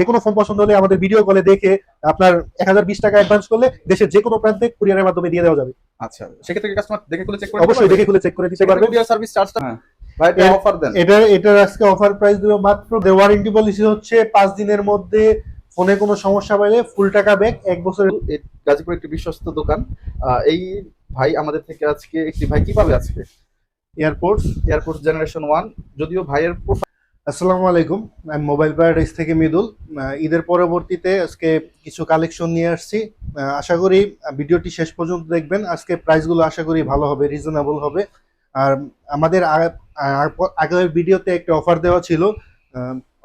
যে কোনো ফোন পছন্দ হলে আমাদের ভিডিও কলে দেখে আপনার এক হাজার বিশ টাকা অ্যাডভান্স করলে দেশের যে কোনো প্রান্তে কুরিয়ারের মাধ্যমে দিয়ে দেওয়া যাবে। আচ্ছা সেক্ষেত্রে কাস্টমার দেখে খুলে চেক করে অবশ্যই দেখে খুলে চেক করে দিতে পারবেন কুরিয়ার সার্ভিস চার্জটা ভাই অফার দেন। এটার আজকে অফার প্রাইস দেবো মাত্র। ওয়ারেন্টি পলিসি হচ্ছে পাঁচ দিনের মধ্যে ফোনে কোনো সমস্যা পাইলে ফুল টাকা ব্যাক এক বছরের এই গাজীপুর একটি বিশ্বস্ত দোকান। এই ভাই আমাদের থেকে আজকে একটি ভাই কি পাবে আজকে? এয়ারপোর্টস এয়ারপোর্ট জেনারেশন ওয়ান যদিও ভাইয়ের আসসালামু আলাইকুম। আমি মোবাইল প্যারাডাইস থেকে মৃদুল। ঈদের পরবর্তীতে আজকে কিছু কালেকশন নিয়ে আসছি। আশা করি ভিডিওটি শেষ পর্যন্ত দেখবেন। আজকে প্রাইসগুলো আশা করি ভালো হবে রিজনেবল হবে। আর আমাদের আগের ভিডিওতে একটা অফার দেওয়া ছিল।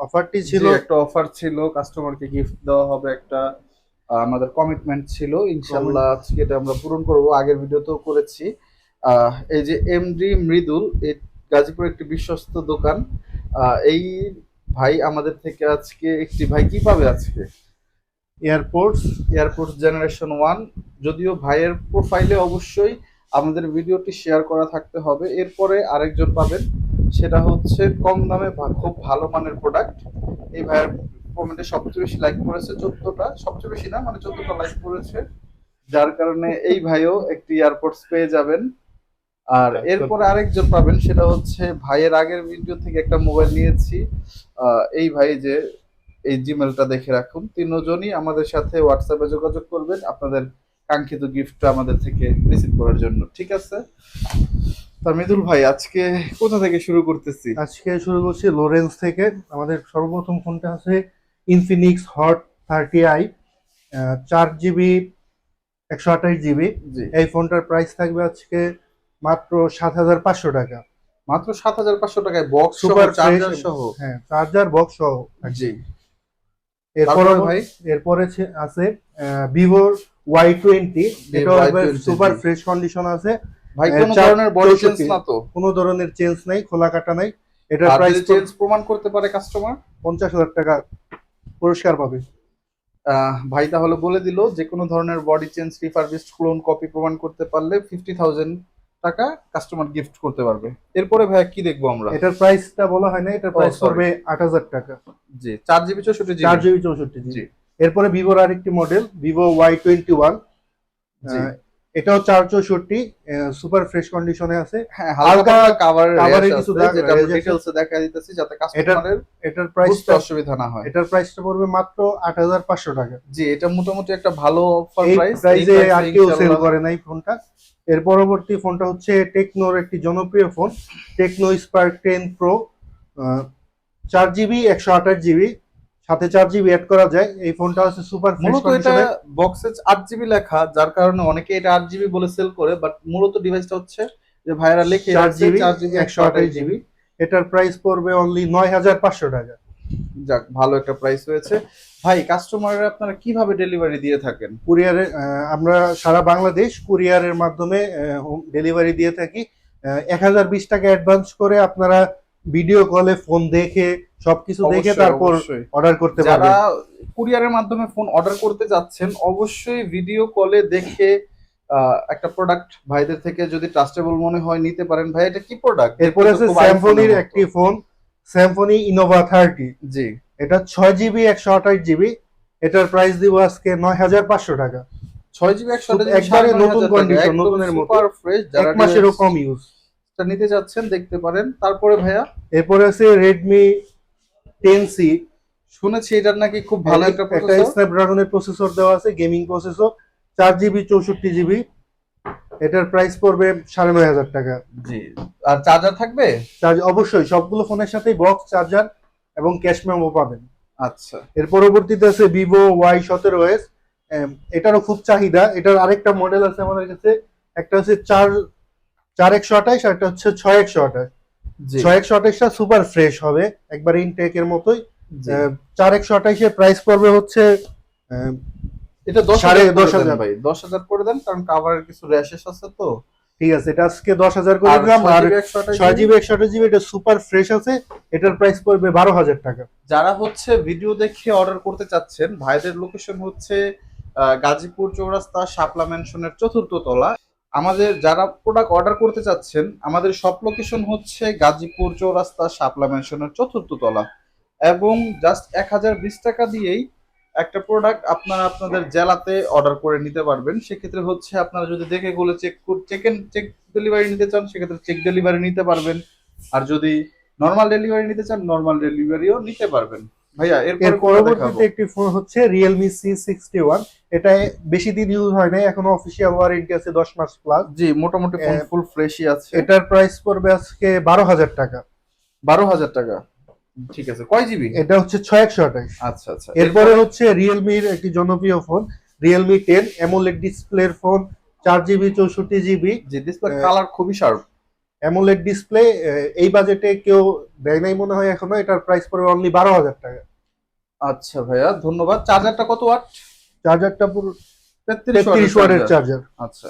অফারটি ছিল একটা অফার ছিল। কাস্টমারকে গিফট দেওয়া হবে একটা। আমাদের কমিটমেন্ট ছিল। ইনশাল্লাহ আজকে এটা আমরা পূরণ করব। আগের ভিডিওতেও করেছি। আহ, এই যে এমডি মৃদুল এই গাজীপুর একটি বিশ্বস্ত দোকান। এই ভাই আমাদের থেকে আজকে একটি ভাই কি পাবে আজকে? এয়ারপোর্টস এয়ারপোর্ট জেনারেশন ওয়ান যদিও ভাইয়ের প্রোফাইলে অবশ্যই আমাদের ভিডিওটি শেয়ার করা থাকতে হবে। এরপরে আরেকজন পাবেন সেটা হচ্ছে কম দামে খুব ভালো মানের প্রোডাক্ট এই ভাইয়ের কমেন্টে সবচেয়ে বেশি লাইক করেছে চোদ্দটা। সবচেয়ে বেশি না মানে চোদ্দটা লাইক করেছে। যার কারণে এই ভাইও একটি এয়ারপোর্টস পেয়ে যাবেন। আর এরপরে আরেকজন পাবেন সেটা হচ্ছে ভাইয়ের আগের ভিডিও থেকে একটা মোবাইল নিয়েছি। এই ভাই যে এই জিমেলটা দেখে রাখুন। তিনজনই আমাদের সাথে হোয়াটসঅ্যাপে যোগাযোগ করবেন আপনাদের কাঙ্ক্ষিত গিফটটা আমাদের থেকে রিসিভ করার জন্য ঠিক আছে? তা মৃদুল ভাই আজকে কোথা থেকে শুরু করতেছি? আজকে শুরু করছি লোরেন্স থেকে। আমাদের সর্বপ্রথম ফোনটা আছে ইনফিনিক্স হট থার্টি আই চার জিবি একশো আঠাশ জিবি এই ফোনটার প্রাইস থাকবে আজকে মাত্র সাত হাজার পাঁচশো টাকা। মাত্র সাত হাজার পাঁচশো টাকায় বক্স সহ Super চার্জার সহ। হ্যাঁ চার্জার বক্স সহ জি। এরপরে ভাই? এরপরে আছে ভিভোর Y twenty super fresh condition আছে। ভাই কোনো ধরনের বডি চেঞ্জ 64 না তো? কোনো ধরনের চেঞ্জ নাই খোলা কাটা নাই। আর প্রাইস চেঞ্জ প্রমাণ করতে পারে কাস্টমার পঞ্চাশ হাজার টাকা পুরস্কার পাবে। ভাই তাহলে বলে দিল যে কোনো ধরনের body change refurbished clone copy প্রমাণ করতে পারলে ফিফটি থাউজেন্ড টাকা কাস্টমার গিফট করতে পারবে। এরপরে ভাই কি দেখব আমরা? এটার প্রাইসটা বলা হয় না এটার প্রাইস. পড়বে আট হাজার টাকা। জি চার জিবি চৌষট্টি চার জিবি চৌষট্টি জি। এরপরে ভিভোর আরেকটি model Vivo Y twenty one G. এটাও চার চৌষট্টি সুপার ফ্রেশ কন্ডিশনে আছে। হ্যাঁ হালকা কাভার এ কিছু যেটা। ডিটেলসে দেখা দিতেছি যাতে কাস্টমারের এটার প্রাইসটা অসুবিধা না হয়। এটার প্রাইসটা পড়বে মাত্র আট হাজার পাঁচশো টাকা। জি এটা মোটামুটি একটা ভালো অফার এই প্রাইস প্রাইসে আর কেউ সেল করে নাই ফোনটা। এর পরবর্তী ফোনটা হচ্ছে টেকনোর একটি জনপ্রিয় phone Tecno spark ten pro চার জিবি একশো আঠাশ জিবি সাথে চার জিবি অ্যাড করা যায়। এই ফোনটা হচ্ছে সুপার মূলত এটা বক্সে আট জিবি লেখা যার কারণে অনেকে এটা আট জিবি বলে সেল করে বাট মূলত ডিভাইসটা হচ্ছে যে ভাইরা লেখে চার জিবি চার জিবি একশো আঠাশ জিবি এটার প্রাইস পড়বে অনলি নয় হাজার পাঁচশো টাকা। যাক ভালো একটা প্রাইস হয়েছে। ভাই কাস্টমাররা আপনারা কীভাবে ডেলিভারি দিয়ে থাকেন? কুরিয়ারে আমরা সারা বাংলাদেশ কুরিয়ারের মাধ্যমে ডেলিভারি দিয়ে থাকি। এক হাজার বিশ টাকা অ্যাডভান্স করে আপনারা ভিডিও কলে ফোন দেখে সবকিছু দেখে তারপর অর্ডার করতে যারা কুরিয়ারের মাধ্যমে ফোন অর্ডার করতে যাচ্ছেন অবশ্যই ভিডিও কলে দেখে একটা প্রোডাক্ট ভাইদের থেকে যদি ট্রাস্টেবল মনে হয় নিতে পারেন। ভাই এটা কি প্রোডাক্ট এরপরে আছে স্যামফোনির একটি phone Symphony Innova thirty G. এটা ছয় জিবি একশো আঠাশ জিবি এটার প্রাইস দিব আজকে নয় হাজার পাঁচশো টাকা। ছয় জিবি একশো একবারে নতুন condition, নতুনের মতো। ফ্রেশ এক মাসেরও কম ইউজ নিতে যাচ্ছেন দেখতে পারেন। তারপরে ভাইয়া? এরপরে আছে রেডমি টেন সি শুনেছি এটার নাকি খুব ভালো একটা একটা স্ন্যাপড্রাগনের প্রসেসর দেওয়া আছে গেমিং প্রসেসর চার জিবি চৌষট্টি জিবি এটার প্রাইস পড়বে সাড়ে নয় হাজার টাকা। জি আর চার্জার থাকবে? চার্জ অবশ্যই সবগুলো ফোনের সাথেই বক্স চার্জার এবং ক্যাশ মেমো পাবেন। আচ্ছা। এর পরবর্তীতে আছে ভিভো ওয়াই সতেরো এস এটারও খুব চাহিদা। এটার আরেকটা মডেল আছে আমাদের কাছে একটা হচ্ছে চার চার একশো আঠাশ আর একটা হচ্ছে ছয় একশো আঠাশ। ছয় একশো আঠাশটা সুপার ফ্রেশ হবে একবার ইনটেকের মতোই। চার একশো আঠাশের প্রাইস পড়বে হচ্ছে এটা দশ সাড়ে হাজার দশ হাজার। ভাই। দশ হাজার করে দেন কারণ কাভারের কিছু র্যাশেস আছে তো। ঠিক আছে এটা আজকে দশ হাজার করে দিলাম আর ছয় জিবি। একশো আঠাশ জিবি এটা সুপার ফ্রেশ আছে এটার প্রাইস পড়বে বারো হাজার টাকা। যারা হচ্ছে ভিডিও দেখে অর্ডার করতে চাচ্ছেন ভাইদের লোকেশন হচ্ছে গাজীপুর চৌরাস্তা শাপলা ম্যানশনের চতুর্থ তলা। আমাদের যারা প্রোডাক্ট অর্ডার করতে চাচ্ছেন আমাদের সব লোকেশন হচ্ছে গাজীপুর চৌরাস্তা শাপলা ম্যানশনের চতুর্থ তলা। এবং জাস্ট এক হাজার বিশ টাকা দিয়েই একটা প্রোডাক্ট আপনারা আপনাদের জেলাতে অর্ডার করে নিতে পারবেন। সেক্ষেত্রে হচ্ছে আপনারা যদি দেখে গুলো চেক চেক চেক ডেলিভারি নিতে চান সেক্ষেত্রে চেক ডেলিভারি নিতে পারবেন। আর যদি নর্মাল ডেলিভারি নিতে চান নর্মাল ডেলিভারিও নিতে পারবেন। ভাইয়া এর পরবর্তীতে একটি ফোন হচ্ছে সিক্সটি ওয়ান এটা বেশি দিন ইউজ হয় নাই এখনও অফিসিয়াল ওয়ারেন্টি আছে দশ মাস প্লাস জি মোটামুটি ফোন ফুল ফ্রেশই আছে। এটার প্রাইস পড়বে আজকে বারো হাজার টাকা। বারো হাজার টাকা। ঠিক আছে কয় জিবি? এটা হচ্ছে ছয় একশো আঠাশ। আচ্ছা আচ্ছা। এরপরে হচ্ছে রিয়েলমির একটি জনপ্রিয় ফোন রিয়েলমি টেন অ্যামোলেড ডিসপ্লের ফোন চার জিবি চৌষট্টি জিবি। যে ডিসপ্লে কালার খুবই শার্প অ্যামোলেড ডিসপ্লে এই বাজেটে কেউ দেয় নাই মনে হয় এখনও এটার প্রাইস পড়বে অনলি বারো হাজার টাকা। আচ্ছা ভাইয়া ধন্যবাদ। চার্জারটা কত ওয়াট চার্জারটা পুরো তেত্রিশ ওয়াটের চার্জার আচ্ছা।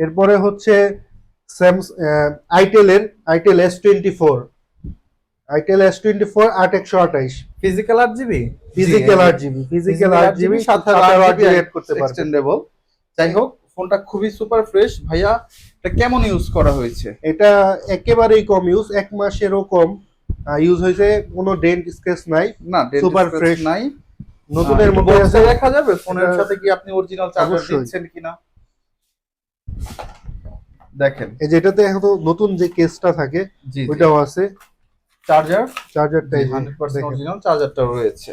এরপরে হচ্ছে স্যামস আইটেলের itel S twenty four itel S twenty four আট একশো আঠাইশ। ফিজিক্যাল আট জিবি ফিজিক্যাল আট জিবি ফিজিক্যাল আট জিবি সাথে আট জিবি করতে পারবেন এক্সটেন্ডেবল যাই হোক ফোনটা খুবই সুপার ফ্রেশ ভাইয়া এটা কেমন ইউজ করা হয়েছে? এটা একেবারেই কম ইউজ এক মাসেরও কম। ইউজ হয়েছে কোনো ডেন্ট স্কেচ নাই। না সুপার। ফ্রেশ নাই। নতুনের মধ্যে দেখা যাবে ফোনের সাথে কি আপনি অরিজিনাল চার্জার। দিচ্ছেন কিনা? দেখেন। এই যেটাতে এখন নতুন যে কেসটা থাকে ওইটাও আছে। চার্জার চার্জারটা হান্ড্রেড পার্সেন্ট অরিজিনাল চার্জারটা রয়েছে।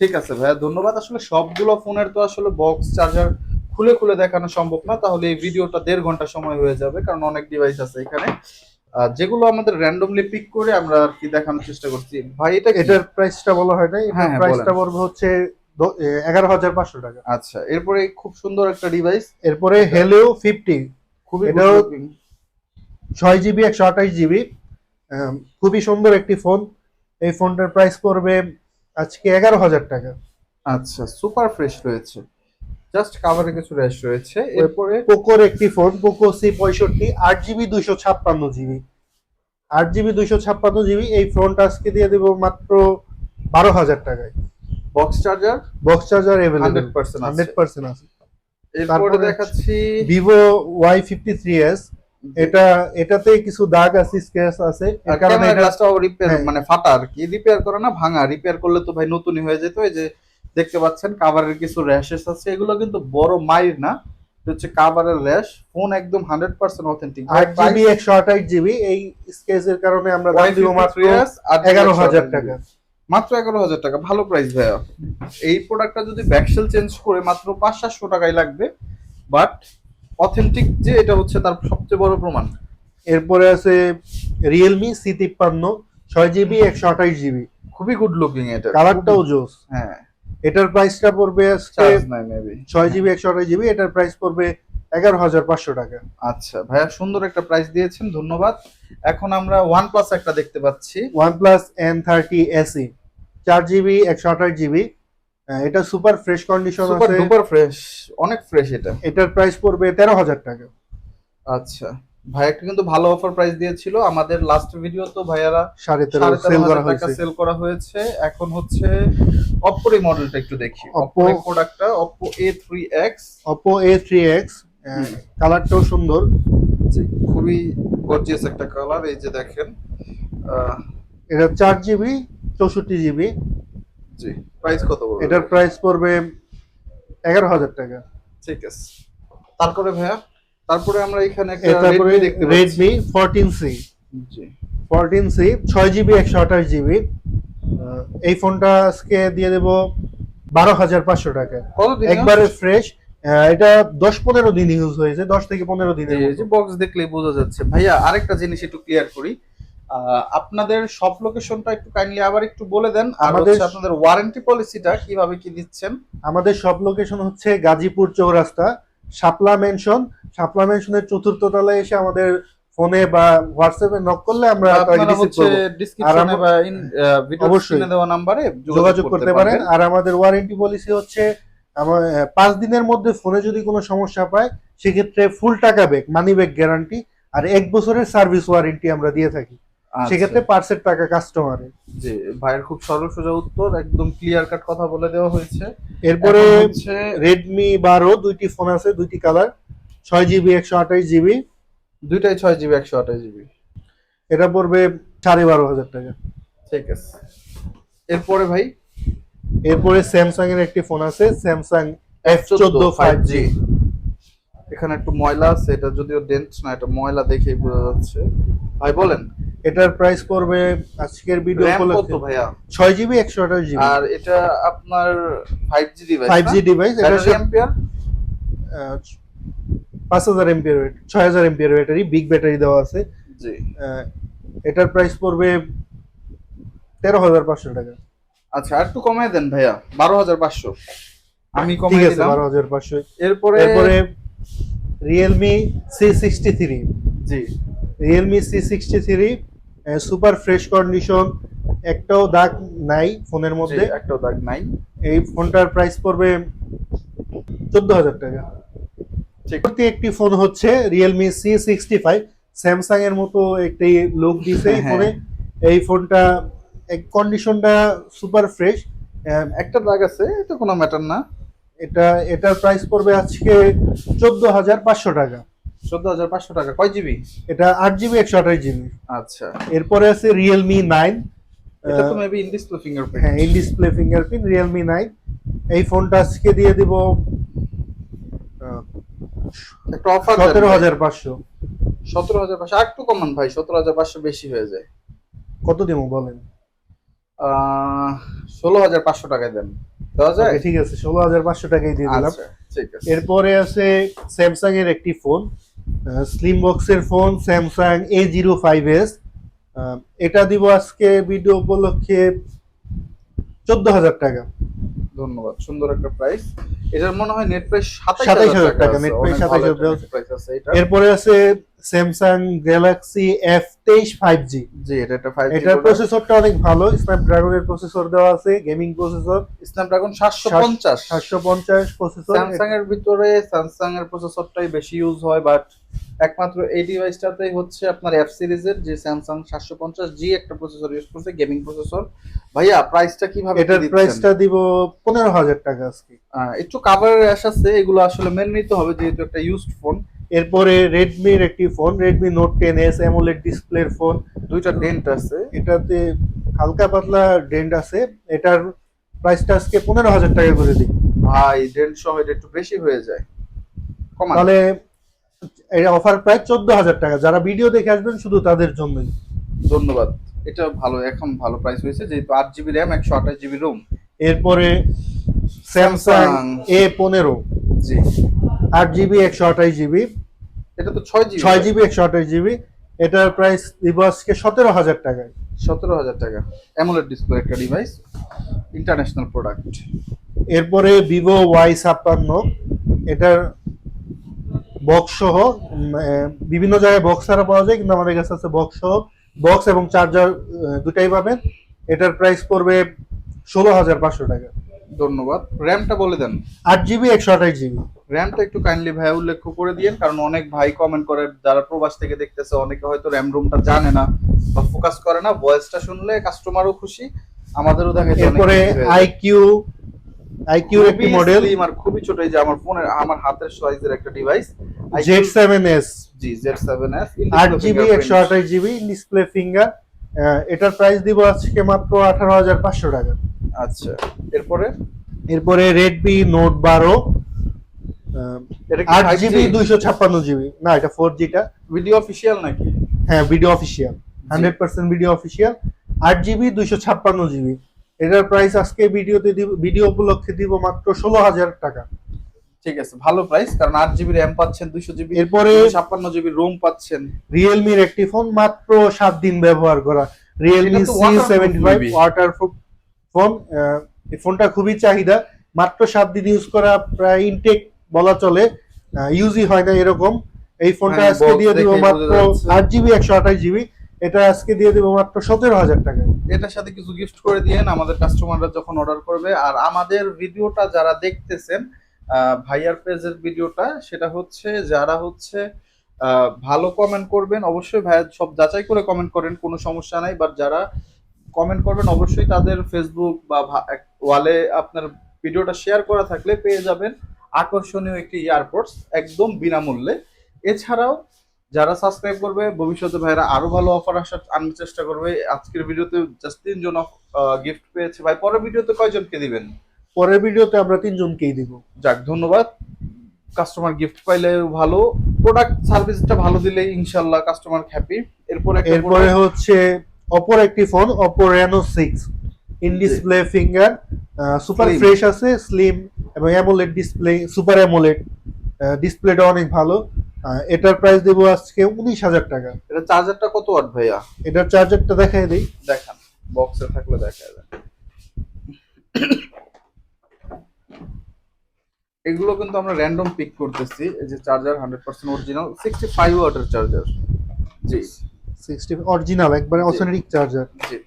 ঠিক আছে ভাইয়া ধন্যবাদ। আসলে সবগুলো ফোনের তো আসলে বক্স চার্জার খুলে খুলে দেখানো সম্ভব না তাহলে এই ভিডিওটা দেড় ঘণ্টা সময় হয়ে যাবে কারণ অনেক ডিভাইস আছে এখানে। যেগুলো আমাদের র্যান্ডমলি পিক করে আমরা আর কি দেখানোর চেষ্টা করছি। ভাই এটা এটার প্রাইসটা বলা হয় নাই হ্যাঁ, প্রাইসটা বলেন। পড়বে হচ্ছে এগারো হাজার পাঁচশো টাকা। আচ্ছা এরপরে খুব সুন্দর একটা ডিভাইস এরপরে হেলিও ফিফটি খুবই। ছয় জিবি একশো আঠাশ জিবি খুবই সুন্দর একটি ফোন। এই ফোনটার প্রাইস পড়বে আজকে এগারো হাজার টাকা। আচ্ছা সুপার ফ্রেশ রয়েছে। জাস্ট কাভারে কিছু র্যাশ রয়েছে। এরপরে পোকোর একটি ফোন পোকো সি পঁয়ষট্টি আট জিবি দুইশো ছাপ্পান্ন জিবি আট জিবি দুইশো ছাপ্পান্ন জিবি এই ফোনটা আজকে দিয়ে দেবো মাত্র বারো হাজার টাকায়। Box charger box charger hundred percent hundred percent আছে। এরপরে দেখাচ্ছি Vivo Y fifty three S এটা এটাতে কিছু দাগ আছে স্ক্র্যাচ আছে এর কারণে গ্লাসটাও রিপেয়ার হ্যাঁ। মানে ফাটা আর কি। রিপেয়ার করা না ভাঙা। রিপেয়ার করলে তো ভাই নতুনই হয়ে যেত। এই যে দেখতে পাচ্ছেন কাভারের কিছু র্যাশেস আছে। এগুলো কিন্তু বড় মাইর না হচ্ছে কাভারের র্যাশ ফোন একদম হান্ড্রেড পার্সেন্ট অথেন্টিক আট জিবি একশো আঠাশ জিবি এই স্কেচের কারণে আমরা দাম দিব মাত্র এগারো এগারো হাজার টাকা। মাত্র এগারো হাজার টাকা। ভালো প্রাইস ভাইয়া। এই প্রোডাক্টটা যদি ব্যাকসেল চেঞ্জ করে মাত্র পাঁচ সাতশো টাকায় লাগবে। বাট অথেন্টিক যে এটা হচ্ছে তার সবচেয়ে বড় প্রমাণ। এরপরে আছে রিয়েলমি সি তিপ্পান্ন ছয় জিবি একশো আঠাশ জিবি খুবই গুড লুকিং এটা। কালারটাও জোস। হ্যাঁ। এটার প্রাইসটা পড়বে আজকে ছয় জিবি একশো আঠাশ জিবি এটার প্রাইস পড়বে এগারো হাজার পাঁচশো টাকা। আচ্ছা ভাইয়া সুন্দর একটা প্রাইস দিয়েছেন ধন্যবাদ। এখন আমরা ওয়ান প্লাস একটা দেখতে পাচ্ছি। One plus N thirty SE চার জিবি একশো আঠাশ জিবি এটা সুপার ফ্রেশ কন্ডিশন সুপার আছে। ডুপার ফ্রেশ অনেক ফ্রেশ এটা। এটার প্রাইস পড়বে তেরো হাজার টাকা। আচ্ছা ভাই একটা কিন্তু ভালো অফার প্রাইস দিয়েছিল। আমাদের লাস্ট ভিডিও তো ভাইয়ারা সাড়ে তেরো সেল করা হয়েছে। সেল করা হয়েছে। এখন হচ্ছে অপ্পোর এই মডেলটা একটু দেখি। Oppo- অপ্পো প্রোডাক্টটা Oppo A three X Oppo A three X কালারটাও সুন্দর। খুবই গর্জিয়াস একটা কালার এই যে দেখেন। এটা চার জিবি চৌষট্টি জিবি জি। প্রাইস কত বলব এটার প্রাইস পড়বে এগারো হাজার টাকা। ঠিক আছে। তারপরে ভাইয়া? তারপরে আমরা এখানে তারপরে রেডমি ফোরটিন সি জি। ফোরটিন সি ছয় জিবি একশো আঠাশ জিবি এই ফোনটা আজকে দিয়ে দেবো বারো হাজার পাঁচশো টাকা। একবারে ফ্রেশ এটা দশ পনেরো দিন ইউজ হয়েছে দশ থেকে পনেরো যে বক্স দেখলেই বোঝা যাচ্ছে। ভাইয়া আরেকটা জিনিস একটু ক্লিয়ার করি। আপনাদের সব লোকেশনটা একটু কাইন্ডলি আবার একটু বলে দেন আর আমাদের- আপনাদের ওয়ারেন্টি পলিসিটা কীভাবে কি দিচ্ছেন? আমাদের সব লোকেশন হচ্ছে গাজীপুর চৌরাস্তা শাপলা মেনশন শাপলা মেনশনের চতুর্থ তলায় এসে আমাদের ফোনে বা হোয়াটসঅ্যাপে নক করলে আমরা ডেসক্রিপশনে বা ভিডিও। স্ক্রিনে দেওয়া নম্বরে যোগাযোগ করতে পারেন। আর আমাদের ওয়ারেন্টি পলিসি হচ্ছে পাঁচ দিনের মধ্যে ফোনে যদি কোনো সমস্যা পায় সেক্ষেত্রে ফুল টাকা ব্যাক মানি ব্যাক গ্যারান্টি আর এক বছরের সার্ভিস ওয়ারেন্টি আমরা দিয়ে থাকি। সেক্ষেত্রে পার্সের টাকা কাস্টমারের জি ভাইয়ের খুব সরল সোজা উত্তর একদম ক্লিয়ার কাট কথা বলে দেওয়া হয়েছে। এরপরে হচ্ছে রেডমি বারো দুইটি ফোন আছে দুইটি কালার ছয় জিবি একশো আঠাশ জিবি দুইটাই ছয় জিবি একশো আঠাশ জিবি এটা পড়বে সাড়ে বারো হাজার টাকা। ঠিক আছে। এরপরে ভাই? এরপরে স্যামসাং এর একটি ফোন আছে স্যামসাং এফ চোদ্দ ফাইভ জি এখানে একটু ময়লা আছে এটা যদিও ডেন্ট না এটা ময়লা দেখেই বোঝা যাচ্ছে। ভাই বলেন। এটার প্রাইস পড়বে আজকের ভিডিও কত ভাইয়া? ছয় জিবি একশো আঠাশ জিবি আর এটা আপনার five G device five G device এটা পাঁচ হাজার এমপিয়ার ব্যাটারি ছয় হাজার এমপিয়ার ব্যাটারি বিগ ব্যাটারি দেওয়া আছে। জি। এটার প্রাইস পড়বে তেরো হাজার পাঁচশো টাকা। আচ্ছা আর একটু কমায় দেন ভাইয়া। বারো হাজার পাঁচশো। আমি ঠিক কমাই আছে দিলাম। বারো হাজার পাঁচশো। এরপরে এরপরে রিয়েলমি সি সিক্সটি থ্রি জি। Realme C sixty three super fresh condition একটাও দাগ নাই ফোনের মধ্যে। একটাও দাগ নাই। এই ফোনটার প্রাইস পড়বে চোদ্দ হাজার টাকা পরবর্তী একটি ফোন হচ্ছে Realme C sixty five Samsung এর মতো একটি লুক দিছে এই হ্যাঁ। ফোনে। এই ফোনটা কন্ডিশনটা সুপার ফ্রেশ একটা দাগ আছে এটা কোনো ম্যাটার না। এটা এটার প্রাইস পড়বে আজকে চোদ্দ হাজার পাঁচশো টাকা। চোদ্দ হাজার পাঁচশো টাকা কয় জিবি এটা আট জিবি একশো আঠাশ জিবি আচ্ছা। এরপরে আছে রিয়েলমি নাইন এটা তো মেবি ইন ডিসপ্লে ফিঙ্গারপ্রিন্ট হ্যাঁ in display fingerprint Realme nine এই ফোনটা আজকে দিয়ে দিব একটা অফার সতেরো হাজার পাঁচশো। সতেরো হাজার পাঁচশো একটু কমান ভাই সতেরো হাজার পাঁচশো বেশি হয়ে যায়। কত দিব বলেন? ষোলো হাজার পাঁচশো টাকা দেন। ঠিক আছে ষোলো হাজার পাঁচশো টাকাই দিয়ে দিলাম। আচ্ছা এরপরে আছে স্যামসাং এর একটি ফোন স্লিম বক্সের phone Samsung A zero five S এটা দিব আজকে ভিডিও উপলক্ষে চোদ্দ হাজার টাকা। ধন্যবাদ সুন্দর একটা প্রাইস এটার মনে হয় নেট প্রাইস সাতাইশ হাজার টাকা, price প্রাইস 27,000 প্রাইস আছে এটা। এরপরে আছে স্যামসাং গ্যালাক্সি এফ তেইশ ফাইভ জি জি এটা একটা ফাইভ এটার প্রসেসরটা অনেক ভালো। স্ন্যাপড্রাগনের প্রসেসর দেওয়া আছে গেমিং প্রসেসর স্ন্যাপড্রাগন সাতশো সাত- পঞ্চাশ। সাতশো পঞ্চাশ প্রসেসর স্যামসাং এর ভিতরে স্যামসাং এর প্রসেসরটাই বেশি ইউজ হয় বাট একমাত্র এই ডিভাইসটাতেই হচ্ছে আপনার এফ সিরিজের যে স্যামসাং সাতশো পঞ্চাশ জি একটা প্রসেসর ইউজ করছে গেমিং প্রসেসর ভাইয়া প্রাইসটা কীভাবে এটার? প্রাইসটা দিব পনেরো হাজার টাকা আজকে। একটু কাভার র্যাশ আছে এগুলো আসলে মেনে নিতে হবে যেহেতু একটা ইউজড ফোন এরপরে রেডমির একটি phone Redmi note ten S AMOLED ডিসপ্লের ফোন দুইটা ডেন্ট আছে। এটাতে হালকা পাতলা ডেন্ট আছে। এটার প্রাইসটা আজকে পনেরো হাজার টাকা করে দিই। ভাই ডেন্ট সহ এটা একটু বেশি হয়ে যায়। তাহলে এই অফার প্রায় চোদ্দ হাজার টাকা। যারা ভিডিও দেখে আসবেন শুধু তাদের জন্যই। ধন্যবাদ। এটা ভালো এখন ভালো প্রাইস হয়েছে যেহেতু আট জিবি র্যাম একশো আঠাশ জিবি রোম এরপরে স্যামসাং Samsung এ পনেরো। জি। আট জিবি একশো আঠাশ জিবি এটা তো ছয় জিবি ছয় জিবি একশো আঠাশ জিবি এটার প্রাইস দিব আজকে সতেরো হাজার টাকায়। সতেরো হাজার টাকা। অ্যামোলেড ডিসপ্লে একটা ডিভাইস ইন্টারন্যাশনাল প্রোডাক্ট এরপরে ভিভো ওয়াই ছাপ্পান্ন। এটার বক্স সহ বিভিন্ন জায়গায় বক্স ছাড়া পাওয়া যায় কিন্তু আমাদের কাছে আছে বক্স সহ। বক্স এবং চার্জার দুটাই পাবেন। এটার প্রাইস পড়বে ষোলো হাজার পাঁচশো টাকা। ধন্যবাদ। র্যামটা বলে দেন। আট জিবি একশো আঠাশ জিবি র্যামটা একটু কাইন্ডলি ভাই উল্লেখ করে দিয়েন কারণ অনেক ভাই কমেন্ট করে যারা প্রবাস থেকে দেখতেছে অনেকে হয়তো র্যাম রুমটা জানে না বা ফোকাস করে না। ভয়েসটা শুনলে কাস্টমারও খুশি আমাদেরও দেখা যায় এরপরে আইকিউ আইকিউ একটি মডেল আর খুবই ছোট এই যে আমার ফোনের আমার হাতের সাইজের একটা device Z seven S G Z seven S আট জিবি একশো আঠাশ জিবি ডিসপ্লে ফিঙ্গার এটার প্রাইস দিব আজকে মাত্র আঠারো হাজার পাঁচশো টাকা। আচ্ছা এরপরে? এরপরে রেডমি নোট বারো আট জিবি দুইশো ছাপ্পান্ন জিবি না এটা ফোর জিটা ভিডিও অফিসিয়াল নাকি? হ্যাঁ video official hundred percent video official আট জিবি দুইশো ছাপ্পান্ন জিবি এটার প্রাইস আজকে ভিডিওতে দিব ভিডিও উপলক্ষে দিব মাত্র ষোলো হাজার টাকা। ঠিক আছে ভালো প্রাইস কারণ আট জিবি র্যাম পাচ্ছেন দুইশো জিবি এরপরে ছাপ্পান্ন জিবি রোম পাচ্ছেন। রিয়েলমির একটি ফোন মাত্র সাত দিন ব্যবহার করা। Realme C seventy five. Water phone এই ফোনটা খুবই চাহিদা। মাত্র সাত দিন ইউজ করা প্রায় ইনটেক বলা চলে। ইউজই হয় না এরকম। এই ফোনটা হ্যাঁ, আজকে দিয়ে দিব মাত্র আট জিবি একশো আঠাশ জিবি এটা আজকে দিয়ে দিব মাত্র সতেরো হাজার টাকা। এটার সাথে কিছু গিফট করে দিয়েন। আমাদের কাস্টমাররা যখন অর্ডার করবে আর আমাদের ভিডিওটা যারা দেখতেছেন ভাইয়ার পেজের ভিডিওটা সেটা হচ্ছে যারা হচ্ছে আহ, ভালো কমেন্ট করবেন অবশ্যই ভাইয়া সব যাচাই করে কমেন্ট করেন কোনো সমস্যা নাই। বাট যারা কমেন্ট করবেন। অবশ্যই তাদের ফেসবুক বা ওয়ালে আপনার ভিডিওটা শেয়ার করা থাকলে পেয়ে যাবেন আকর্ষণীয় একটি ইয়ারপোর্টস একদম বিনামূল্যে। এছাড়াও যারা সাবস্ক্রাইব করবে ভবিষ্যতে ভাইরা আরও ভালো অফার আসার আনার চেষ্টা করবে। আজকের ভিডিওতে জাস্ট তিনজন গিফট পেয়েছে। ভাই পরের ভিডিওতে কয়জনকে দিবেন? পরের ভিডিওতে আমরা তিনজনকেই দিব। যাক ধন্যবাদ। কাস্টমার গিফট পাইলে ভালো। প্রোডাক্ট সার্ভিসটা ভালো দিলে ইনশাল্লাহ কাস্টমার হ্যাপি এরপরে এরপরে হচ্ছে অপোর একটি phone Oppo Reno six in display finger super fresh আছে স্লিম এবং অ্যামোলেড ডিসপ্লে সুপার অ্যামোলেড ডিসপ্লেটা অনেক ভালো। এটার প্রাইস দেবো আজকে উনিশ হাজার টাকা। এটা চার্জারটা কত ওয়াট ভাইয়া? এটার চার্জারটা দেখাই দিই। দেখান বক্সে থাকলে দেখা যায় এগুলো কিন্তু আমরা র্যান্ডম পিক করতেছি এই যে charger hundred percent original sixty five ওয়াটের চার্জার জি। সিক্সটি অরিজিনাল একবারে অথেন্টিক চার্জার জি।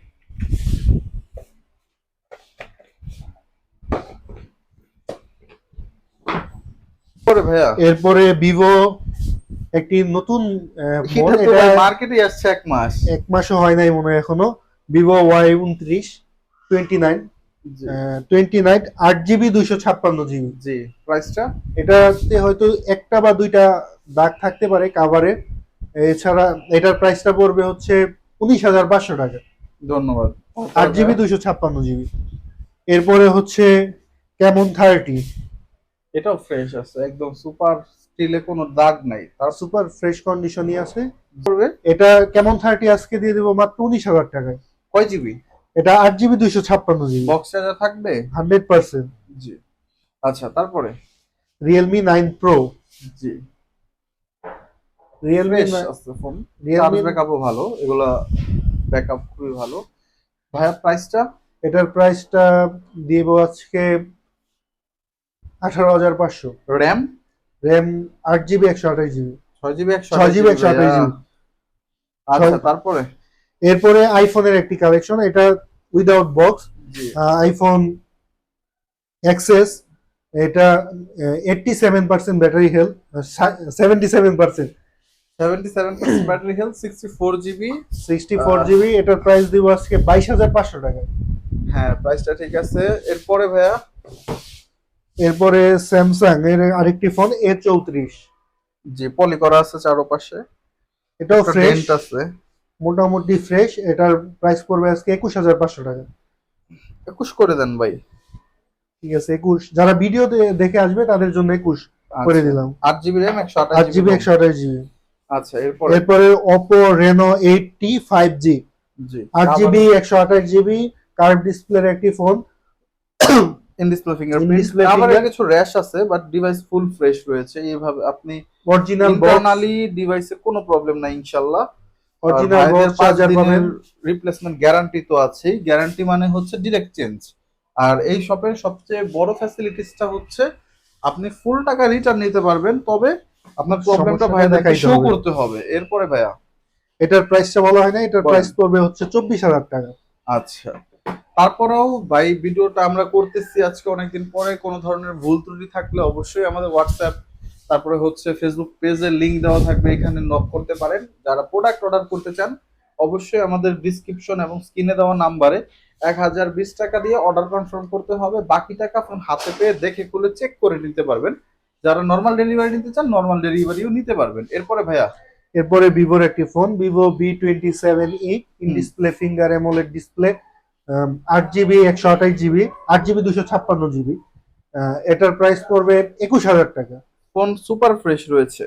পরে ভাইয়া? এরপরে ভিভো একটি নতুন মার্কেটে আসছে এক মাস। এক মাসও হয় নাই মনে হয় এখনও। ভিভো ওয়াই উনত্রিশ টোয়েন্টি নাইন টোয়েন্টি নাইন আট জিবি দুইশো ছাপ্পান্ন জিবি জি প্রাইসটা এটাতে হয়তো একটা বা দুইটা দাগ থাকতে পারে কাভারে এছাড়া এটার প্রাইসটা পড়বে হচ্ছে উনিশ হাজার পাঁচশো টাকা। ধন্যবাদ। আট জিবি দুইশো ছাপ্পান্ন জিবি। এরপরে হচ্ছে কেমন থার্টি এটাও ফ্রেশ আছে একদম সুপার স্টিলে কোনো দাগ নাই। তার সুপার ফ্রেশ কন্ডিশনই আছে। এটা কেমন থার্টি আজকে দিয়ে দেবো মাত্র উনিশ হাজার টাকায়। কয় জিবি? এটা আট জিবি দুইশো ছাপ্পান্ন জিবি। বক্স চার্জার থাকবে? Hundred percent. জি। আচ্ছা তারপরে? রিয়েলমি নাইন প্রো জি। রিয়েলমি আছে ফোন। রিয়েলমি ব্যাকআপও ভালো এগুলা ব্যাকআপ খুবই ভালো। ভাইয়া প্রাইসটা এটার প্রাইসটা দিব আজকে আঠারো হাজার পাঁচশো। র্যাম র্যাম আট জিবি একশো আঠাশ জিবি ছয় জিবি একশো ছয় জিবি একশো আঠাশ জিবি আচ্ছা তারপরে? এরপরে আইফোনের একটি কালেকশন এটা উইদাউট বক্স আইফোন এক্সেস এটা eighty seven percent battery health seventy seven percent 77% battery health 64GB 64GB এটার প্রাইস দিব আজকে 22500 টাকা। হ্যাঁ প্রাইসটা ঠিক আছে। এরপরে ভাইয়া? এরপরে স্যামসাং এর আরেকটি ফোন A34 যে পলি করা আছে চারপাশে। এটাও ফ্রেশ আছে। মোটামুটি ফ্রেশ এটার প্রাইস পড়বে আজকে 21500 টাকা। 21 করে দেন ভাই। ঠিক আছে 21 যারা ভিডিও দেখে আসবে তাদের জন্য 21 করে আচ্ছা। দিলাম। আট জিবি রেশ আট জিবি একশো 8GB জিবি আচ্ছা এরপরে? এরপরে Oppo Reno eighty five G. আঠাশ জিবি কার্ভ ডিসপ্লের একটি ফোন ইন ডিসপ্লে ফিঙ্গারপ্রিন্ট আবার কিছু র্যাশ আছে বাট ডিভাইস ফুল ফ্রেশ রয়েছে এইভাবে আপনি অরিজিনাল ইন্টারনালি ডিভাইসে কোনো প্রবলেম নাই ইনশাআল্লাহ অরিজিনাল চার্জার পাবেন। রিপ্লেসমেন্ট গ্যারান্টি তো আছেই। গ্যারান্টি মানে হচ্ছে ডিরেক্ট চেঞ্জ আর এই শপের সবচেয়ে বড় ফ্যাসিলিটিসটা হচ্ছে আপনি ফুল টাকা রিটার্ন নিতে পারবেন তবে আপনার প্রবলেমটা সমস্যাটা দেখাই শো করতে হবে। এরপরে ভাইয়া? এটার প্রাইসটা বলা হয় না এটার প্রাইস পড়বে হচ্ছে চব্বিশ হাজার টাকা। আচ্ছা। তারপরেও ভাই ভিডিওটা আমরা করতেছি আজকে অনেকদিন পরে কোনো ধরনের ভুল ত্রুটি থাকলে অবশ্যই আমাদের হোয়াটসঅ্যাপ তারপরে হচ্ছে ফেসবুক পেজের লিংক দেওয়া থাকবে এখানে নক করতে পারেন। যারা প্রোডাক্ট অর্ডার করতে চান অবশ্যই আমাদের ডিসক্রিপশন এবং স্ক্রিনে দেওয়া নাম্বারে এক হাজার বিশ টাকা দিয়ে অর্ডার কনফার্ম করতে হবে। বাকি টাকা আপনার হাতে পেয়ে দেখে খুলে চেক করে নিতে পারবেন। যারা নর্মাল ডেলিভারি নিতে চান নর্মাল ডেলিভারিও নিতে পারবেন। এরপরে ভাইয়া? এরপরে ভিভোর একটি phone Vivo V twenty seven E in display finger AMOLED display আট জিবি একশো আঠাশ জিবি আট জিবি দুশো ছাপ্পান্ন জিবি এটার প্রাইস পড়বে একুশ হাজার টাকা। ফোন সুপার ফ্রেশ রয়েছে।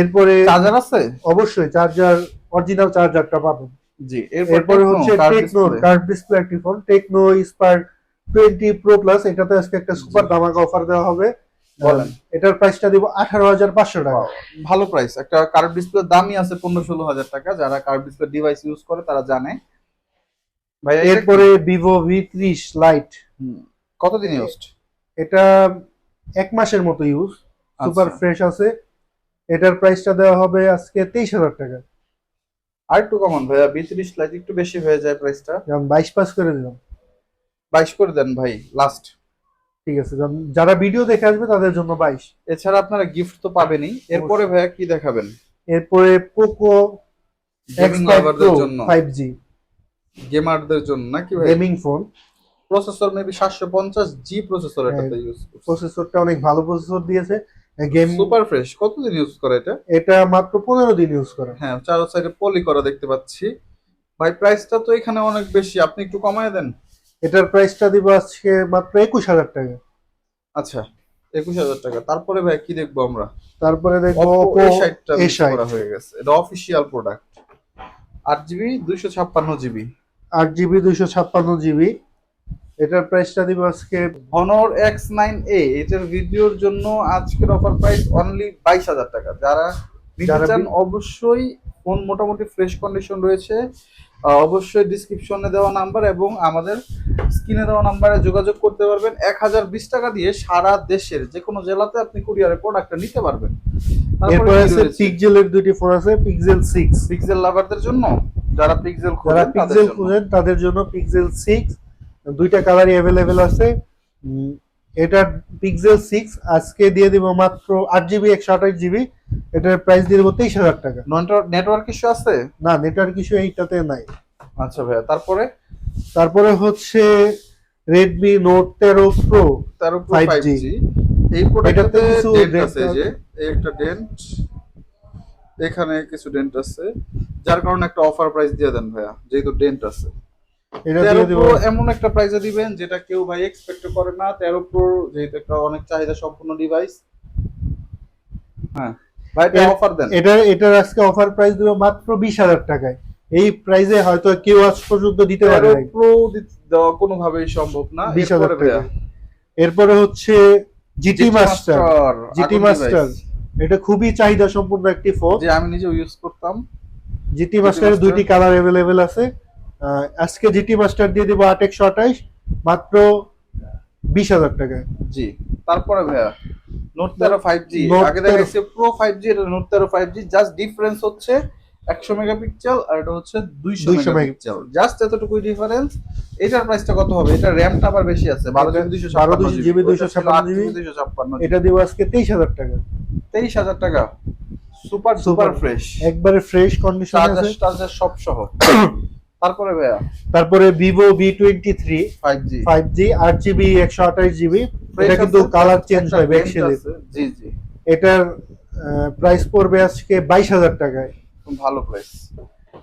এরপরে চার্জার আছে? অবশ্যই চার্জার অরিজিনাল চার্জারটা পাবেন। জি এরপরে হচ্ছে টেকনো কার্ভ ডিসপ্লে একটি phone Tecno spark twenty pro plus এটাতে আজকে একটা সুপার। দামাকা অফার দেওয়া হবে। বলেন। এটার প্রাইসটা দিব আঠারো হাজার পাঁচশো টাকা। ভালো প্রাইস একটা কার্ভ ডিসপ্লে দামই আছে পনেরো ষোলো হাজার টাকা। যারা কার্ভ ডিসপ্লে ডিভাইস ইউজ করে তারা জানে। ভাই এরপরে ভিভো ভি ত্রিশ লাইট কতদিন ইউজড এটা এক মাসের মতো ইউজ সুপার। ফ্রেশ আছে। এটার প্রাইসটা দেওয়া হবে আজকে তেইশ হাজার টাকা। আর একটু কমন ভাইয়া বিত্রিশ লাখ একটু বেশি হয়ে যায় প্রাইসটা যেমন বাইশ পাস করে দিলাম। বাইশ করে দেন ভাই লাস্ট ঠিক আছে যারা ভিডিও দেখে আসবে তাদের জন্য বাইশ। এছাড়া আপনারা গিফট তো পাবেনই। এরপরে ভাইয়া কি দেখাবেন? এরপরে পোকো ফাইভ জি গেমারদের জন্য। নাকি গেমিং ফোন প্রসেসর মেবি সাতশো পঞ্চাশ জি প্রসেসর। এটাতে ইউজ প্রসেসরটা অনেক ভালো প্রসেসর দিয়েছে। গেম সুপার ফ্রেশ কতদিন ইউজ করে এটা? এটা মাত্র পনেরো দিন ইউজ করা। হ্যাঁ চার সাইডে পলি করা দেখতে পাচ্ছি। ভাই প্রাইসটা তো এখানে অনেক বেশি। আপনি একটু কমায় দেন। এটার প্রাইসটা দিব আজকে মাত্র একুশ হাজার টাকা। আচ্ছা একুশ হাজার টাকা। তারপরে ভাই কি দেখব আমরা? তারপরে দেখব Oppo Oppo A60 টা A60 করা হয়ে গেছে। এটা অফিসিয়াল প্রোডাক্ট আট জিবি দুইশো ছাপ্পান্ন জিবি আট জিবি দুইশো ছাপ্পান্ন জিবি এটার প্রাইসটা দিব আজকে হনর এক্স নাইন এ এটার ভিডিওর জন্য আজকের অফার প্রাইস অনলি বাইশ হাজার টাকা। যারা নিতে চান অবশ্যই ফোন মোটামুটি ফ্রেশ কন্ডিশন রয়েছে অবশ্যই ডিসক্রিপশনে দেওয়া নাম্বার এবং আমাদের স্ক্রিনে দেওয়া নাম্বারে যোগাযোগ করতে পারবেন। এক হাজার বিশ টাকা দিয়ে সারা দেশের যে কোনো জেলাতে আপনি কুরিয়ারের প্রোডাক্টটা নিতে পারবেন। আছে পিক্সেলের দুইটি ফোন আছে পিক্সেল সিক্স পিক্সেল লাভারদের জন্য? যারা পিক্সেল যারা তাদের পিক্সেল জন্য। খুঁজেন তাদের জন্য পিক্সেল সিক্স দুইটা কালারই অ্যাভেলেবেল আছে। উম, এটা পিক্সেল সিক্স আজকে দিয়ে দিব মাত্র আট জিবি একশো আঠাশ জিবি এটার প্রাইস দিয়ে দেবো তেইশ হাজার টাকা। নেটওয়ার্ক ইস্যু আছে? না নেটওয়ার্ক কিছু এইটাতে নাই। আচ্ছা ভাইয়া তারপরে? তারপরে হচ্ছে রেডমি নোট তেরো প্রো তেরো 5G ফাইভ জি এই প্রোডাক্টটাতে কিছু ডেন্ট আছে যে এই একটা ডেন্ট এখানে কিছু ডেন্ট আছে। যার কারণে একটা অফার প্রাইস দিয়ে দেন ভাইয়া যেহেতু ডেন্ট আছে। এমন একটা প্রাইসে দিবেন যেটা কেউ ভাই এক্সপেক্ট করে না। তেরো প্রো যেহেতু একটা অনেক চাহিদা সম্পূর্ণ ডিভাইস হ্যাঁ ভাই এটা অফার দেন। এটা এটার আজকে অফার প্রাইস দেবো মাত্র বিশ হাজার টাকায়। এই প্রাইসে হয়তো কেউ আজ পর্যন্ত দিতে পারে নাই। প্রো দেওয়া কোনোভাবেই সম্ভব না। বিশ হাজার টাকা। এরপরে হচ্ছে জিটি মাস্টার জিটি মাস্টার এটা খুবই চাহিদা সম্পূর্ণ একটি ফোন যে আমি নিজেও ইউজ করতাম। জিটি মাস্টারের দুইটি কালার অ্যাভেলেবেল আছে। আজকে জিটি মাস্টার দিয়ে দিব আট একশো আঠাইশ মাত্র বিশ হাজার টাকায় জি তারপরে ভাইয়া নোট তেরো ফাইভ জি আগে 13 দেখাইছে প্রো ফাইভ জি এটা নোট তেরো ফাইভ জি জাস্ট ডিফারেন্স হচ্ছে একশো মেগাপিক্সেল আর এটা হচ্ছে দুইশো 200 মেগাপিক্সেল জাস্ট এতটুকুই ডিফারেন্স এটার প্রাইসটা কত হবে? এটা র্যামটা আবার বেশি আছে বারো জিবি দুইশো 12 GB 256 GB দুইশো ছাপ্পান্ন এটা দিব আজকে তেইশ হাজার টাকা। তেইশ হাজার টাকা। সুপার সুপার ফ্রেশ একবারে ফ্রেশ কন্ডিশন আছে। সব সহ তারপরে ভাইয়া? তারপরে Vivo V twenty three five G five G আট জিবি একশো আঠাশ জিবি এটা কিন্তু কালার চেঞ্জ হয় ব্যাকশেলের জি জি। এটার প্রাইস পড়বে আজকে বাইশ হাজার টাকায়। ভালো প্রাইস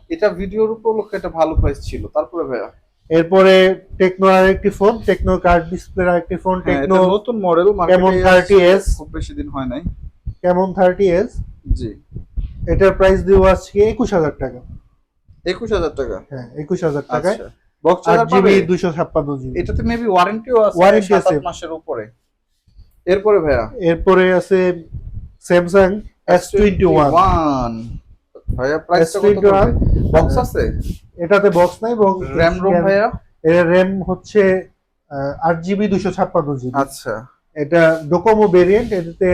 এটা ভিডিওর উপলক্ষে এটা ভালো প্রাইস ছিল। তারপরে ভাইয়া? এরপরে টেকনো আর একটি ফোন টেকনো কার্ড ডিসপ্লে আর একটি ফোন হ্যাঁ, টেকনো নতুন মডেল Camon 30s খুব বেশি দিন হয় নাই। কেমন থার্টি এস জি। এটার প্রাইস দিব আজকে একুশ হাজার টাকা। একুশ হাজার টাকা। হ্যাঁ একুশ হাজার টাকায় আচ্ছা। বক্স আট জিবি ছাপ্পান্ন জিবি। এটাতে মেবি ওয়ারেন্টিও আছে Warranty আছে। মাসের উপরে। এরপরে ভাইয়া? এরপরে আছে Samsung S twenty one one ভাইয়া প্রাইসটা কত S21 বক্স আছে? এটাতে বক্স নাই বক্স র্যাম রোম ভাইয়া? এর র্যাম হচ্ছে আট জিবি দুশো ছাপ্পান্ন জিবি। আচ্ছা। এটা ডোকোমো ভেরিয়েন্ট এটাতে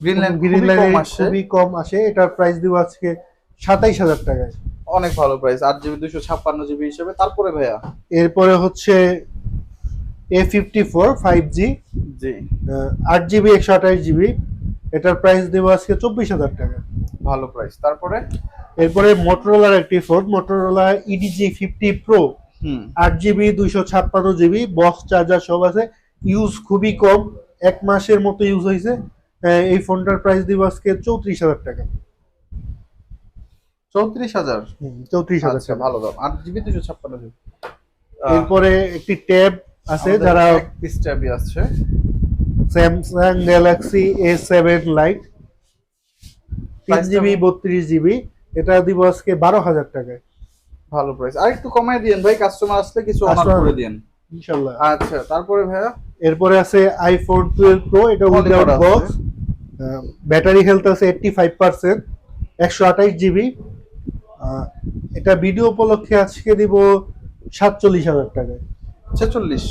গ্রিন লাইন গ্রিন গ্রিন লাইনে কম আসে। খুবই কম আসে। এটার প্রাইস দিব আজকে সাতাইশ হাজার টাকায়। অনেক ভালো প্রাইস আট জিবি দুশো ছাপ্পান্ন জিবি হিসেবে। তারপরে ভাইয়া? এরপরে হচ্ছে A fifty four five G. জি আট জিবি একশো আঠাশ জিবি এটার প্রাইস দেবো আজকে চব্বিশ হাজার টাকা। ভালো প্রাইস তারপরে? এরপরে মোটরোলার একটি phone Motorola Edge fifty pro হুম। আট জিবি দুইশো ছাপ্পান্ন জিবি বক্স চার্জার সব আছে। ইউজ খুবই কম। এক মাসের মতো ইউজ হয়েছে। এই ফোনটার প্রাইস দিব আজকে চৌত্রিশ হাজার টাকা। চৌত্রিশ হাজার। চৌত্রিশ হাজার আচ্ছা ভালো দাম। আট জিবি দুশো ছাপ্পান্ন জিবি। এরপরে একটি ট্যাব আছে যারা পিস ট্যাবই আছে। Samsung Galaxy A seven lite তিন জিবি বত্রিশ জিবি। এটা দিব আজকে বারো হাজার টাকায়। ভালো প্রাইস আর একটু কমাই দিয়েন ভাই কাস্টমার আসলে কিছু অনার করে দিয়েন। ইনশাল্লাহ। আচ্ছা তারপরে ভাইয়া? এরপরে আছে আইফোন টুয়েলভ প্রো এটা উইদাউট বক্স ব্যাটারি হেলথ আছে এইটটি ফাইভ পার্সেন্ট একশো আঠাইশ জিবি। এটা ভিডিও উপলক্ষে আজকে দিব সাতচল্লিশ হাজার টাকায়। ছেচল্লিশ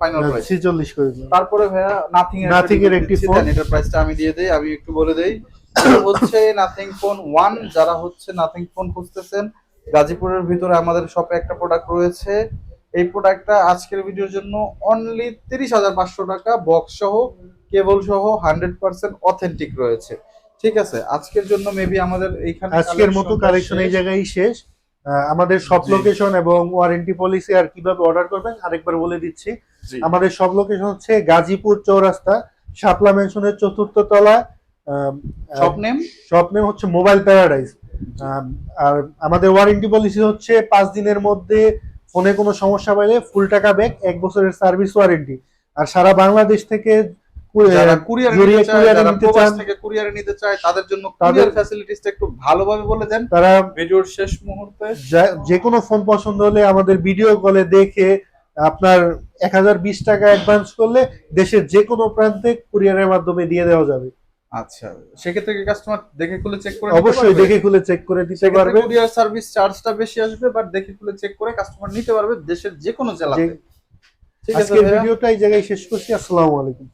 ফাইনাল প্রাইস ছিচল্লিশ করে দিলাম। তারপরে ভাইয়া নাথিং এর Nothing এর একটি। এটার প্রাইসটা আমি দিয়ে দেই আমি একটু বলে দেই। হচ্ছে নাথিং ফোন ওয়ান যারা হচ্ছে নাথিং ফোন খুঁজতেছেন গাজীপুরের ভিতরে আমাদের শপে একটা প্রোডাক্ট রয়েছে। এই প্রোডাক্টটা আজকের ভিডিওর জন্য অনলি তিরিশ হাজার পাঁচশো টাকা বক্স সহ কেবল সহ হান্ড্রেড পার্সেন্ট অথেন্টিক রয়েছে। ঠিক আছে আজকের জন্য মেবি আমাদের এইখানে আজকের মতো কালেকশন এই। জায়গায় শেষ। আমাদের সব লোকেশন এবং ওয়ারেন্টি পলিসি আর কীভাবে অর্ডার করবেন আরেকবার বলে দিচ্ছি। আমাদের সব লোকেশন হচ্ছে গাজীপুর চৌরাস্তা শাপলা মেনশনের চতুর্থ তলা শপ নেম শপ নেম হচ্ছে মোবাইল প্যারাডাইস আর আমাদের ওয়ারেন্টি পলিসি হচ্ছে পাঁচ দিনের মধ্যে ফোনে কোনো সমস্যা পাইলে ফুল টাকা ব্যাক এক বছরের সার্ভিস ওয়ারেন্টি আর সারা বাংলাদেশ থেকে যারা কুরিয়ার নিতে চায় courier যারা নিতে প্রবাস চান, থেকে কুরিয়ারে নিতে চায় তাদের জন্য কুরিয়ার ফ্যাসিলিটিসটা একটু ভালোভাবে বলে দেন। তারা ভিডিওর শেষ মুহূর্তে। যে কোনো ফোন পছন্দ হলে আমাদের ভিডিও কলে দেখে আপনার এক হাজার বিশ টাকা অ্যাডভান্স করলে দেশের যে কোনো প্রান্তে কুরিয়ারের মাধ্যমে দিয়ে দেওয়া যাবে। আচ্ছা সেক্ষেত্রে কি কাস্টমার দেখে খুলে চেক করে অবশ্যই দেখে খুলে চেক করে দিতে পারবে। কুরিয়ার সার্ভিস চার্জটা বেশি আসবে বাট দেখে খুলে চেক করে কাস্টমার নিতে পারবে দেশের যে কোনো জেলাতে। আজকের ভিডিওটা এই জায়গায় শেষ করছি আসসালামু আলাইকুম।